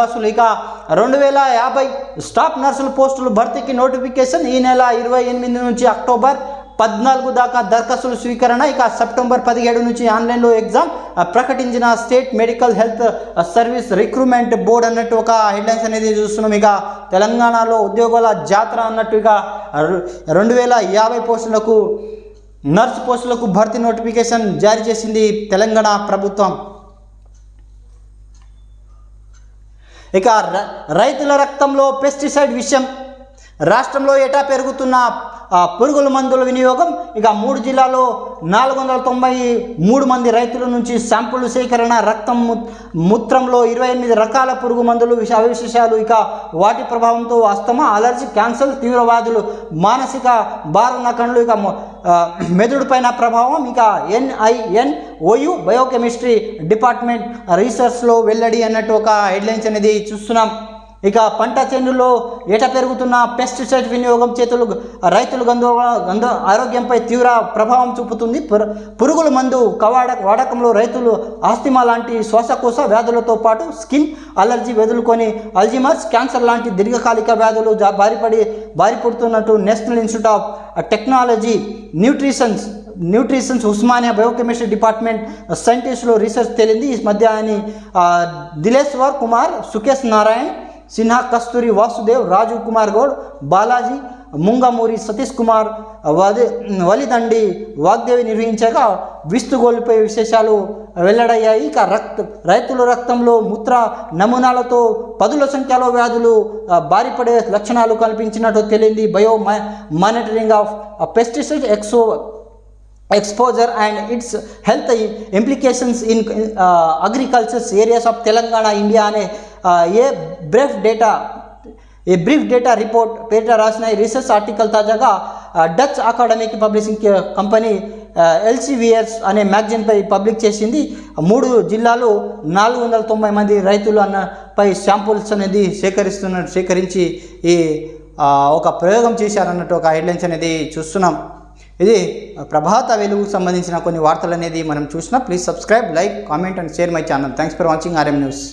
బస్సులు ఇక రెండు వేల యాభై స్టాఫ్ నర్సుల పోస్టులు భర్తీకి నోటిఫికేషన్ ఈ నెల ఇరవై ఎనిమిది నుంచి అక్టోబర్ పద్నాలుగు దాకా దరఖాస్తులు స్వీకరణ. ఇక సెప్టెంబర్ పదిహేడు నుంచి ఆన్లైన్లో ఎగ్జామ్. ప్రకటించిన state medical health service recruitment board అన్నట్టు ఒక హెడ్లైన్స్ అనేది చూస్తున్నాం. ఇక తెలంగాణలో ఉద్యోగాల జాతర అన్నట్టు ఇక రెండు వేల యాభై పోస్టులకు నర్స్ పోస్టులకు భర్తీ నోటిఫికేషన్ జారీ చేసింది తెలంగాణ ప్రభుత్వం. ఇక రైతుల రక్తంలో పెస్టిసైడ్ విషయం రాష్ట్రంలో ఎటా పెరుగుతున్న పురుగుల మందుల వినియోగం ఇక మూడు జిల్లాలో నాలుగు వందల తొంభై మూడు మంది రైతుల నుంచి శాంపుల్ సేకరణ రక్తం ము- మూత్రంలో ఇరవై ఎనిమిది రకాల పురుగు మందులు విష అవశేషాలు ఇక వాటి ప్రభావంతో అస్తమా అలర్జీ క్యాన్సర్ తీవ్రవాదులు మానసిక బారున్న కణులు ఇక మొ- పైన ప్రభావం ఇక ఎన్ఐఎన్ ఓయు బయోకెమిస్ట్రీ డిపార్ట్మెంట్ రీసెర్చ్లో వెల్లడి అన్నట్టు ఒక హెడ్లైన్స్ అనేది చూస్తున్నాం. ఇక పంట చేనుల్లో ఏట పెరుగుతున్న పెస్టిసైడ్ వినియోగం చేతులు రైతులు గందో గంధ ఆరోగ్యంపై తీవ్ర ప్రభావం చూపుతుంది. పురుగుల మందు కవాడ వాడకంలో రైతులు ఆస్తిమా లాంటి శ్వాసకోశ వ్యాధులతో పాటు స్కిన్ అలర్జీ వెదులుకొని అల్జిమర్స్ క్యాన్సర్ లాంటి దీర్ఘకాలిక వ్యాధులు బారిపడి బారిపడుతున్నట్టు national institute of technology nutritions nutritions Osmania biochemistry department సైంటిస్టులు రీసెర్చ్ తేలింది. ఈ మధ్య ఆయన దిలేశ్వర్ కుమార్ సుకేష్ నారాయణ్ సిన్హా కస్తూరి వాసుదేవ్ రాజు కుమార్ గౌడ్ బాలాజీ ముంగమూరి సతీష్ కుమార్ వది వలిదండి వాగ్దేవి నిర్వహించగా విస్తుగోల్పోయే విశేషాలు వెల్లడయ్యాయి. ఇక రక్త రైతుల రక్తంలో మూత్ర నమూనాలతో పదుల సంఖ్యలో వ్యాధులు బారిపడే లక్షణాలు కనిపించినట్టు తెలియంది bio monitoring of pesticide exo exposure and its health implications in agricultures areas of Telangana India అనే a brief data a brief data report పేరిట రాసిన ఈ రీసెర్చ్ ఆర్టికల్ తాజాగా Dutch academic publishing company Elsevier అనే మ్యాగజైన్పై పబ్లిక్ చేసింది. మూడు జిల్లాలు నాలుగు వందల తొంభై మంది రైతులు అన్నపై శాంపుల్స్ అనేది సేకరిస్తున్న సేకరించి ఈ ఒక ప్రయోగం చేశారన్నట్టు ఒక హెడ్లైన్స్ అనేది చూస్తున్నాం. ఇది ప్రభాత వెలుగుకు సంబంధించిన కొన్ని వార్తలు అనేది మనం చూసినా please subscribe like comment and share my channel. Thanks for watching RM news.